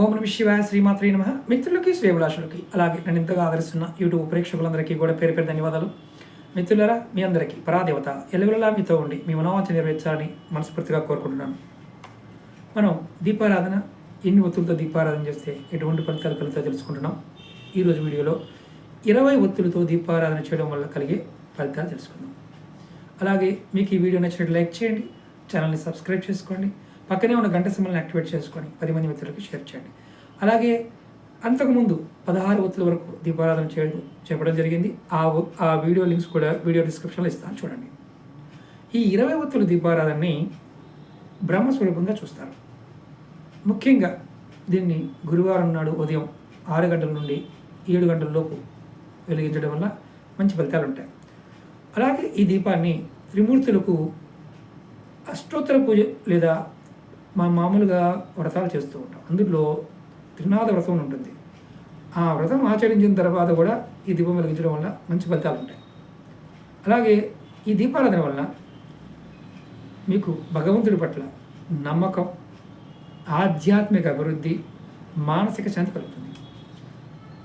ఓం నమ శివాయ శ్రీమాత్రి నమ. మిత్రులకి శ్రేభిలాషులకి అలాగే నన్ను ఇంతగా ఆదరిస్తున్న యూట్యూబ్ ప్రేక్షకులందరికీ కూడా పేరు పేరు ధన్యవాదాలు. మిత్రులరా మీ అందరికీ పరాదేవత ఎలుగులలా మీతో ఉండి మీ మనోవాంఛ నెరవేర్చాలని మనస్ఫూర్తిగా కోరుకుంటున్నాను. మనం దీపారాధన ఎన్ని ఒత్తులతో దీపారాధన చేస్తే ఎటువంటి ఫలితాలు కలుగుతాయో తెలుసుకుంటున్నాం? ఈరోజు వీడియోలో ఇరవై ఒత్తులతో దీపారాధన చేయడం వల్ల కలిగే ఫలితాలు తెలుసుకుందాం. అలాగే మీకు ఈ వీడియో నచ్చినట్టు లైక్ చేయండి ఛానల్ని సబ్స్క్రైబ్ చేసుకోండి పక్కనే ఉన్న గంట సింబల్ని యాక్టివేట్ చేసుకొని పది మంది మిత్రులకు షేర్ చేయండి. అలాగే అంతకుముందు పదహారు ఒత్తుల వరకు దీపారాధన చేయడం చెప్పడం జరిగింది. ఆ ఆ వీడియో లింక్స్ కూడా వీడియో డిస్క్రిప్షన్లో ఇస్తాను చూడండి. ఈ ఇరవై ఒత్తుల దీపారాధనని బ్రహ్మస్వరూపంగా చూస్తారు. ముఖ్యంగా దీన్ని గురువారం నాడు ఉదయం ఆరు గంటల నుండి ఏడు గంటల లోపు వెలిగించడం వల్ల మంచి ఫలితాలు ఉంటాయి. అలాగే ఈ దీపాన్ని త్రిమూర్తులకు అష్టోత్తర పూజ లేదా మా మామూలుగా వ్రతాలు చేస్తూ ఉంటాం. అందులో త్రినాథ వ్రతం ఉంటుంది. ఆ వ్రతం ఆచరించిన తర్వాత కూడా ఈ దీపం వెలిగించడం వల్ల మంచి ఫలితాలు ఉంటాయి. అలాగే ఈ దీపారాధన వల్ల మీకు భగవంతుడి పట్ల నమ్మకం ఆధ్యాత్మిక అభివృద్ధి మానసిక శాంతి కలుగుతుంది.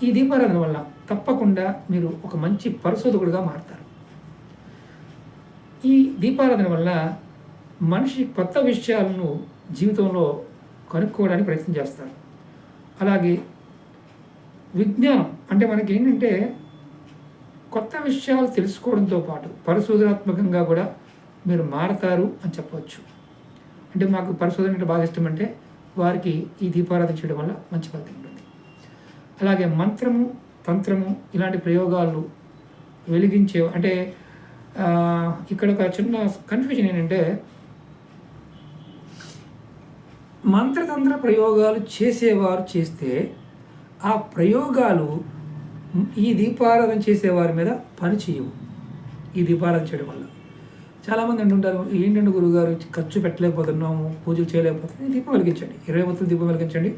ఈ దీపారాధన వల్ల తప్పకుండా మీరు ఒక మంచి పరిశోధకుడిగా మారుతారు. ఈ దీపారాధన వల్ల మనిషి కొత్త విషయాలను జీవితంలో కనుక్కోవడానికి ప్రయత్నం చేస్తారు. అలాగే విజ్ఞానం అంటే మనకి ఏంటంటే కొత్త విషయాలు తెలుసుకోవడంతో పాటు పరిశోధనాత్మకంగా కూడా మీరు మారతారు అని చెప్పవచ్చు. అంటే మాకు పరిశోధన అంటే బాగా ఇష్టం అంటే వారికి ఈ దీపారాధన చేయడం వల్ల మంచి ఫలితం ఉంటుంది. అలాగే మంత్రము తంత్రము ఇలాంటి ప్రయోగాలు వెలిగించే అంటే ఇక్కడ ఒక చిన్న కన్ఫ్యూజన్ ఏంటంటే మంత్రతంత్ర ప్రయోగాలు చేసేవారు చేస్తే ఆ ప్రయోగాలు ఈ దీపారాధన చేసేవారి మీద పని చేయవు. ఈ దీపారాధన చేయడం వల్ల. చాలామంది అంటుంటారు ఏంటంటే గురువుగారు ఖర్చు పెట్టలేకపోతున్నాము పూజలు చేయలేకపోతున్నాము దీపం వెలిగించండి. ఇరవై మొత్తం దీపం వెలిగించండి.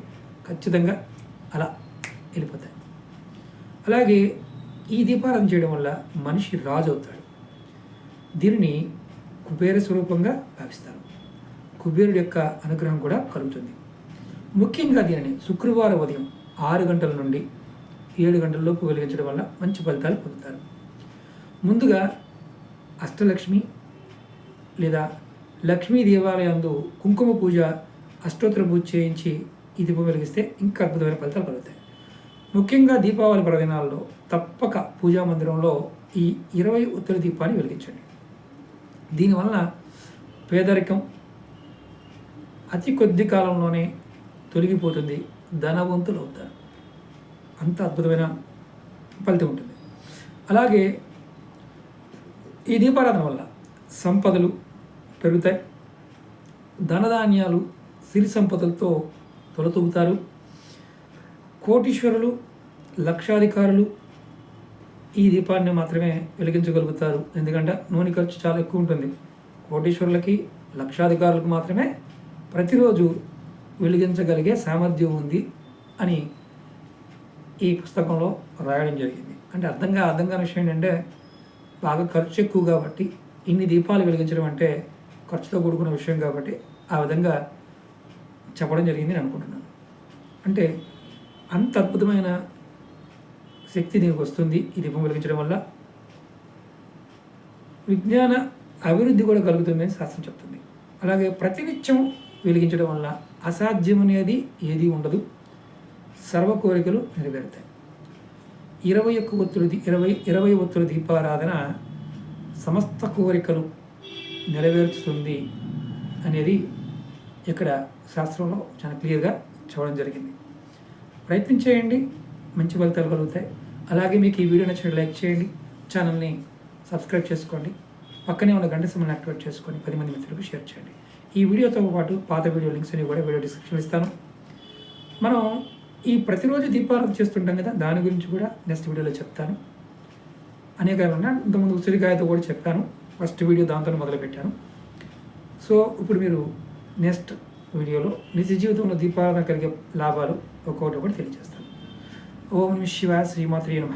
ఖచ్చితంగా అలా వెళ్ళిపోతాయి. అలాగే ఈ దీపారాధన చేయడం వల్ల మనిషి రాజు అవుతాడు దీనిని కుబేర స్వరూపంగా భావిస్తారు. కుబేరుడి యొక్క అనుగ్రహం కూడా కలుగుతుంది. ముఖ్యంగా దీనిని శుక్రవారం ఉదయం ఆరు గంటల నుండి ఏడు గంటల లోపు వెలిగించడం వల్ల మంచి ఫలితాలు పొందుతారు. ముందుగా అష్టలక్ష్మి లేదా లక్ష్మీ దేవాలయందు కుంకుమ పూజ అష్టోత్తర పూజ చేయించి ఈ దీపం వెలిగిస్తే ఇంకా అద్భుతమైన ఫలితాలు కలుగుతాయి. ముఖ్యంగా దీపావళి పర్వదినాల్లో తప్పక పూజా మందిరంలో ఈ ఇరవై ఉత్తర దీపాన్ని వెలిగించండి. దీనివలన పేదరికం అతి కొద్ది కాలంలోనే తొలగిపోతుంది. ధనవంతులు అవుతారు అంత అద్భుతమైన ఫలితం ఉంటుంది. అలాగే ఈ దీపారాధన వల్ల సంపదలు పెరుగుతాయి. ధనధాన్యాలు సిరి సంపదలతో తొలతూగుతారు. కోటీశ్వరులు లక్షాధికారులు ఈ దీపాన్ని మాత్రమే వెలిగించగలుగుతారు. ఎందుకంటే నూనె ఖర్చు చాలా ఎక్కువ ఉంటుంది. కోటీశ్వరులకి లక్షాధికారులకు మాత్రమే ప్రతిరోజు వెలిగించగలిగే సామర్థ్యం ఉంది అని ఈ పుస్తకంలో రాయడం జరిగింది. అంటే అర్థంగా అర్థం కాని విషయం ఏంటంటే బాగా ఖర్చు ఎక్కువ కాబట్టి ఇన్ని దీపాలు వెలిగించడం అంటే ఖర్చుతో కూడుకున్న విషయం కాబట్టి ఆ విధంగా చెప్పడం జరిగింది నేను అనుకుంటున్నాను. అంటే అంత అద్భుతమైన శక్తి దీనికి వస్తుంది ఈ దీపం వెలిగించడం వల్ల. విజ్ఞాన అభివృద్ధి కూడా కలుగుతుందని శాస్త్రం చెప్తుంది. అలాగే ప్రతినిత్యం వెలిగించడం వల్ల అసాధ్యం అనేది ఏది ఉండదు. సర్వ కోరికలు నెరవేరుతాయి. ఇరవై ఒక్క ఒత్తులు ఇరవై ఇరవై ఒత్తుల దీపారాధన సమస్త కోరికలు నెరవేర్చుతుంది అనేది ఇక్కడ శాస్త్రంలో చాలా క్లియర్గా చూడడం జరిగింది. ప్రయత్నం చేయండి మంచి ఫలితాలు కలుగుతాయి. అలాగే మీకు ఈ వీడియో నచ్చిన లైక్ చేయండి ఛానల్ని సబ్స్క్రైబ్ చేసుకోండి. పక్కనే ఉన్న గంట సమయం యాక్టివేట్ చేసుకొని పది మంది మిత్రులకు షేర్ చేయండి. ఈ వీడియోతో పాటు పాత వీడియో లింక్స్ అని కూడా వీడియో డిస్క్రిప్షన్ ఇస్తాను. మనం ఈ ప్రతిరోజు దీపారాధన చేస్తుంటాం కదా దాని గురించి కూడా నెక్స్ట్ వీడియోలో చెప్తాను. అనేక ఇంతకుముందు ఉసిరికాయతో కూడా చెప్పాను. ఫస్ట్ వీడియో దాంతో మొదలుపెట్టాను. సో ఇప్పుడు మీరు నెక్స్ట్ వీడియోలో నిజ జీవితంలో దీపారాధన కలిగే లాభాలు ఒక్కొక్కటి ఒకటి తెలియజేస్తాను. ఓం శివ శ్రీమాత్రి నమ.